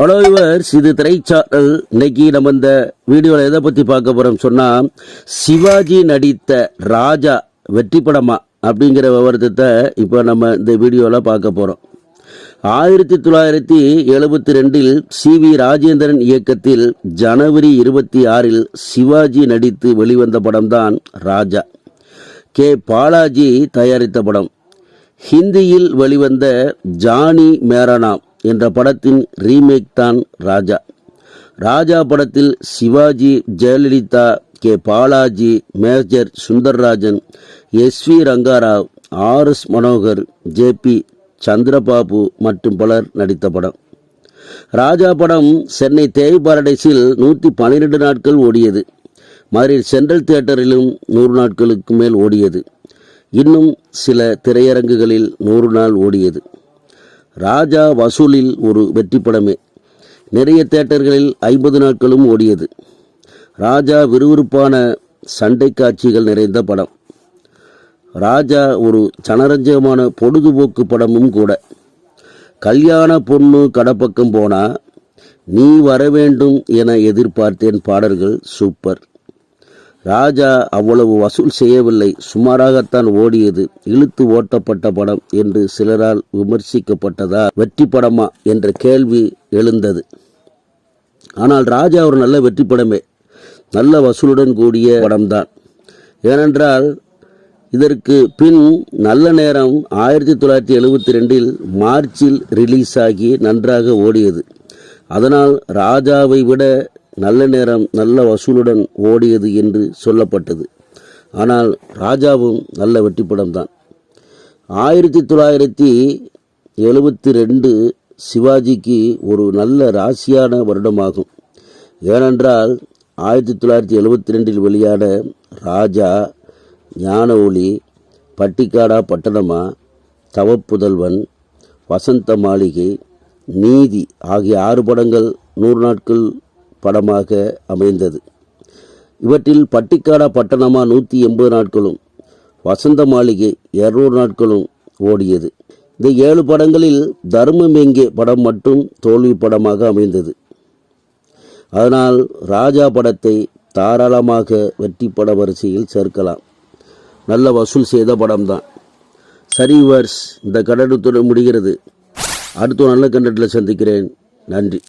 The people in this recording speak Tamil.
ஹலோ யுவர்ஸ் இது திரைச்சாரல். இன்னைக்கு நம்ம இந்த வீடியோவில் எதை பற்றி பார்க்க போகிறோம் சொன்னால் சிவாஜி நடித்த ராஜா வெற்றி படமா அப்படிங்கிற விவரத்தை இப்போ நம்ம இந்த வீடியோவில் பார்க்க போகிறோம் ஆயிரத்தி தொள்ளாயிரத்தி எழுபத்தி ரெண்டில் சி வி ராஜேந்திரன் இயக்கத்தில் ஜனவரி இருபத்தி ஆறில் சிவாஜி நடித்து வெளிவந்த படம்தான் ராஜா. கே. பாலாஜி தயாரித்த படம். ஹிந்தியில் வெளிவந்த ஜானி மேரனாம். என்ற படத்தின் ரீமேக் தான் ராஜா. ராஜா படத்தில் Sivaji Jayalalithaa K. Balaji major Sundarrajan S. V. Rangarao R. S. Manohar J. P. Chandrababu மற்றும் பலர் நடித்த படம். ராஜா படம் சென்னை தேய் பாரடைஸில் நூற்றி பன்னிரெண்டு நாட்கள் ஓடியது. மதுரை சென்ட்ரல் தியேட்டரிலும் நூறு நாட்களுக்கு மேல் ஓடியது. இன்னும் சில திரையரங்குகளில் நூறு நாள் ஓடியது. ராஜா வசூலில் ஒரு வெற்றி படமே நிறைய தேட்டர்களில் ஐம்பது நாட்களும் ஓடியது. ராஜா விறுவிறுப்பான சண்டை காட்சிகள் நிறைந்த படம். ராஜா ஒரு சனரஞ்சகமான பொழுதுபோக்கு படமும் கூட. கல்யாண பொண்ணு கடப்பக்கம் போனா நீ வர வேண்டும் என எதிர்பார்த்தேன் பாடல்கள் சூப்பர். ராஜா அவ்வளவு வசூல் செய்யவில்லை. சுமாராகத்தான் ஓடியது. இழுத்து ஓட்டப்பட்ட படம் என்று சிலரால் விமர்சிக்கப்பட்டதா? வெற்றி படமா என்ற கேள்வி எழுந்தது. ஆனால் ராஜா ஒரு நல்ல வெற்றி படமே நல்ல வசூலுடன் கூடிய படம்தான். ஏனென்றால் இதற்கு பின் நல்ல நேரம் ஆயிரத்தி தொள்ளாயிரத்தி எழுபத்தி ரெண்டில் மார்ச்சில் ரிலீஸ் ஆகி நன்றாக ஓடியது. அதனால் ராஜாவை விட நல்ல நேரம் நல்ல வசூலுடன் ஓடியது என்று சொல்லப்பட்டது. ஆனால் ராஜாவும் நல்ல வெற்றி ஆயிரத்தி தொள்ளாயிரத்தி எழுபத்தி ரெண்டு சிவாஜிக்கு ஒரு நல்ல ராசியான வருடமாகும். ஏனென்றால் ஆயிரத்தி தொள்ளாயிரத்தி எழுபத்தி ரெண்டில் வெளியான ராஜா ஞான ஒளி பட்டிக்காடா பட்டணமா தவப்புதல்வன் வசந்த மாளிகை நீதி ஆகிய ஆறு படங்கள் நூறு நாட்கள் படமாக அமைந்தது. இவற்றில் பட்டிக்காடா பட்டணமா நூற்றி எண்பது நாட்களும் வசந்த மாளிகை இருநூறு நாட்களும் ஓடியது. இந்த ஏழு படங்களில் தர்மம் எங்கே படம் மட்டும் தோல்வி படமாக அமைந்தது. அதனால் ராஜா படத்தை தாராளமாக வெற்றி பட வரிசையில் சேர்க்கலாம். நல்ல வசூல் செய்த படம்தான். சரி வர்ஸ் இந்த கண்டனத்துடன் முடிகிறது. அடுத்த நல்ல கண்டத்தில் சந்திக்கிறேன். நன்றி.